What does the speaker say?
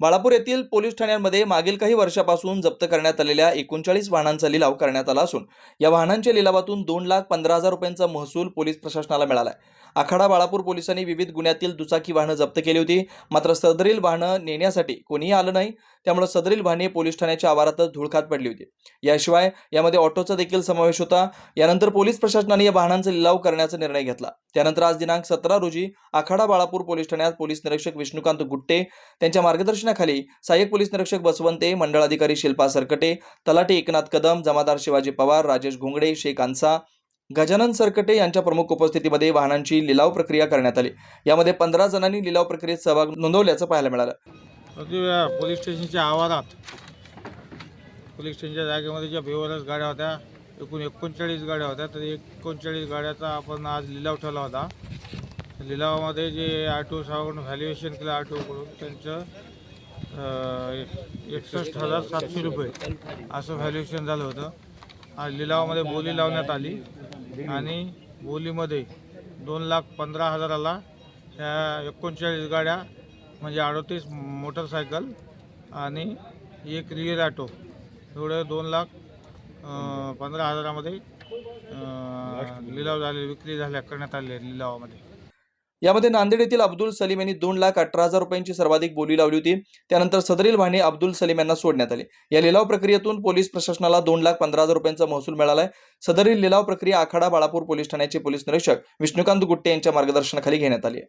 बाळापूर येथील पोलीस ठाण्यांमध्ये मागील काही वर्षापासून जप्त करण्यात आलेल्या एकोणचाळीस वाहनांचा लिलाव करण्यात आला असून या वाहनांच्या लिलावातून दोन लाख पंधरा हजार रुपयांचा महसूल पोलीस प्रशासनाला मिळाला आहे आखाडा बाळापूर पोलिसांनी विविध गुन्ह्यातील दुचाकी वाहनं जप्त केली होती मात्र सदरील वाहनं नेण्यासाठी कोणीही आलं नाही. त्यामुळे सदरील वाहने पोलीस ठाण्याच्या आवारातच धुळखात पडली होती. याशिवाय यामध्ये ऑटोचा देखील समावेश होता. यानंतर पोलीस प्रशासनाने या वाहनांचा लिलाव करण्याचा निर्णय घेतला. त्यानंतर आज दिनांक सतरा रोजी आखाडा बाळापूर पोलीस ठाण्यात पोलीस निरीक्षक विष्णुकांत गुट्टे त्यांच्या मार्गदर्शनाखाली सहाय्यक पोलीस निरीक्षक बसवंते मंडळ अधिकारी शिल्पा सरकटे तलाटे एकनाथ कदम जमादार शिवाजी पवार राजेश घोंगडे शेख अन्सा गजानन सरकटे यांच्या प्रमुख उपस्थितीमध्ये वाहनांची लिलाव प्रक्रिया करण्यात आली. यामध्ये पंधरा जणांनी लिलाव प्रक्रियेत सहभाग नोंदवल्याचं पाहायला मिळालं. पोलीस स्टेशनच्या आवारात पोलीस स्टेशनच्या जागेमध्ये ज्या बेवरच गाड्या होत्या एकूण एकोणचाळीस गाड्या होत्या तर एकोणचाळीस गाड्याचा आपण आज लिलाव ठेवला होता. लिलावामध्ये जे आर टी व्हॅल्युएशन केलं आर टी ओकडून त्यांचं एक- एकसष्ट हजार सातशे रुपये असं व्हॅल्युएशन झालं होतं. आज लिलावामध्ये बोली लावण्यात आली आणि बोलीमध्ये दोन लाख पंधरा हजाराला ह्या एकोणचाळीस गाड्या म्हणजे अडतीस मोटरसायकल आणि एक रिअल ॲटो. एवढं दोन लाख पंधरा हजारामध्ये लिलाव झाले विक्री झाल्या करण्यात आले लिलावामध्ये. यामध्ये नांदेड येथील अब्दुल सलीम यांनी दोन लाख अठरा हजार रुपयांची सर्वाधिक बोली लावली होती. त्यानंतर सदरील वाहने अब्दुल सलीम यांना सोडण्यात आले. या लिलाव प्रक्रियेतून पोलीस प्रशासनाला दोन लाख पंधरा हजार रुपयांचा महसूल मिळाला आहे सदरील लिलाव प्रक्रिया आखाडा बाळापूर पोलीस ठाण्याचे पोलीस निरीक्षक विष्णुकांत गुट्टे यांच्या मार्गदर्शनाखाली घेण्यात आली आहे.